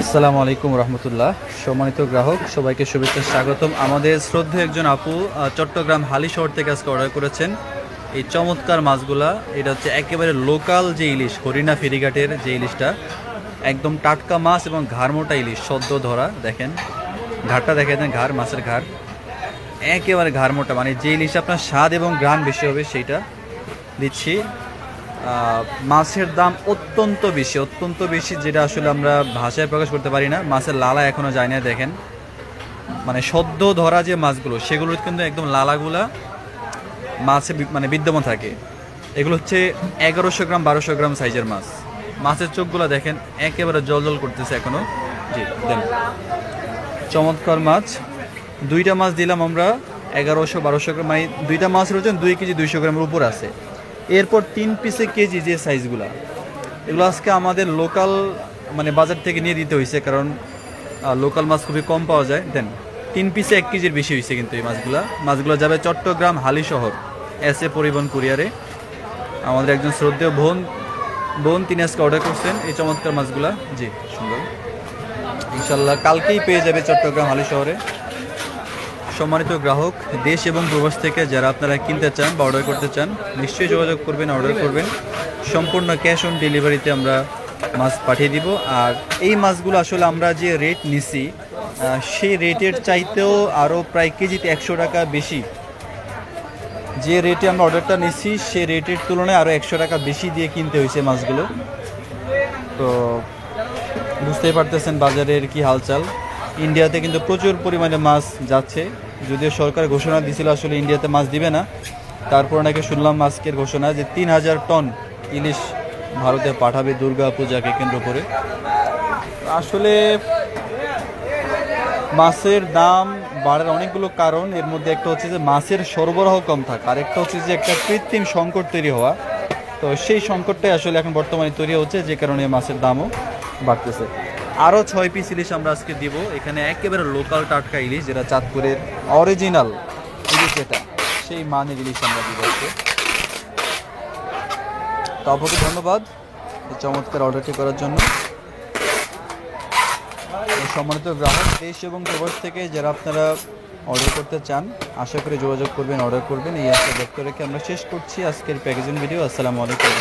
আসসালামু আলাইকুম রহমতুল্লাহ। সম্মানিত গ্রাহক, সবাইকে শুভেচ্ছা, স্বাগতম। আমাদের শ্রদ্ধে একজন আপু চট্টগ্রাম হালি শহর থেকে আজকে অর্ডার করেছেন। এই চমৎকার মাছগুলা, এটা হচ্ছে একেবারে লোকাল যে ইলিশ, হরিণা ফেরিঘাটের যে ইলিশটা, একদম টাটকা মাছ এবং ঘাড়মোটা ইলিশ, সদ্য ধরা, দেখেন। ঘাটটা দেখে দেন, ঘাড়, মাছের ঘাড়। একেবারে ঘাড় মোটা মানে যে ইলিশ আপনার স্বাদ এবং গ্রান বেশি হবে, সেইটা দিচ্ছি। মাছের দাম অত্যন্ত বেশি অত্যন্ত বেশি যেটা আসলে আমরা ভাষায় প্রকাশ করতে পারি না। মাছের লালা এখনও যায় না দেখেন। মানে সদ্য ধরা যে মাছগুলো, সেগুলোর কিন্তু একদম লালাগুলা মাছে মানে বিদ্যমান থাকে। এগুলো হচ্ছে এগারোশো গ্রাম, বারোশো গ্রাম সাইজের মাছ। মাছের চোখগুলো দেখেন, একেবারে জল জল করতেছে এখনও। জি, দেন। চমৎকার মাছ। দুইটা মাছ দিলাম আমরা, এগারোশো, বারোশো গ্রাম মানে দুইটা মাছ রয়েছেন দুই কেজি দুইশো গ্রামের উপর আছে। এরপর তিন পিসে কেজি যে সাইজগুলা এগুলো আজকে আমাদের লোকাল মানে বাজার থেকে নিয়ে দিতে হয়েছে কারণ লোকাল মাছ খুবই কম পাওয়া যায়। দেন তিন পিসে এক কেজির বেশি হয়েছে কিন্তু এই মাছগুলা। মাছগুলো যাবে চট্টগ্রাম হালি শহর, এস এ পরিবহন কুরিয়ারে। আমাদের একজন শ্রদ্ধেয় বোন বোন, তিনি আজকে অর্ডার করছেন এই চমৎকার মাছগুলা। জি, সুন্দর। ইনশাল্লাহ কালকেই পেয়ে যাবে চট্টগ্রাম হালি শহরে। সম্মানিত গ্রাহক, দেশ এবং প্রবাস থেকে যারা আপনারা কিনতে চান বা অর্ডার করতে চান, নিশ্চয়ই যোগাযোগ করবেন অর্ডার করবেন। সম্পূর্ণ ক্যাশ অন ডেলিভারিতে আমরা মাছ পাঠিয়ে দিব। আর এই মাছগুলো আসলে আমরা যে রেট নিছি সেই রেটের চাইতেও আরও প্রায় কেজিতে একশো টাকা বেশি। যে রেটে আমরা অর্ডারটা নিচ্ছি সে রেটের তুলনায় আরও একশো টাকা বেশি দিয়ে কিনতে হয়েছে মাছগুলো। তো বুঝতেই পারতেছেন বাজারের কি হালচাল। ইন্ডিয়াতে কিন্তু প্রচুর পরিমাণে মাছ যাচ্ছে। যদিও সরকার ঘোষণা দিছিল আসলে ইন্ডিয়াতে মাছ দিবে না, তারপর নাকি শুনলাম আজকের ঘোষণা যে তিন হাজার টন ইলিশ ভারতে পাঠাবে দুর্গা পূজাকে কেন্দ্র করে। আসলে মাছের দাম বাড়ার অনেকগুলো কারণ, এর মধ্যে একটা হচ্ছে যে মাছের সরবরাহ কম থাকা, আর একটা হচ্ছে যে একটা কৃত্রিম সংকট তৈরি হওয়া। তো সেই সংকটটাই আসলে এখন বর্তমানে তৈরি হচ্ছে, যে কারণে মাছের দামও বাড়তেছে। আরও ছয় পিস ইলিশ আমরা আজকে দিব। এখানে একেবারে লোকাল টাটকা ইলিশ, যেটা চাঁদপুরের অরিজিনাল ইলিশ যেটা সেই মানের ইলিশ আমরা দিব আজকে। ধন্যবাদ এই চমৎকার অর্ডারটি করার জন্য। সম্মানিত গ্রাহক, দেশ এবং প্রবাস থেকে যারা আপনারা অর্ডার করতে চান, আশা করি যোগাযোগ করবেন অর্ডার করবেন। এই আশা ব্যক্ত রেখে আমরা শেষ করছি আজকের প্যাকেজিং ভিডিও আসসালামু আলাইকুম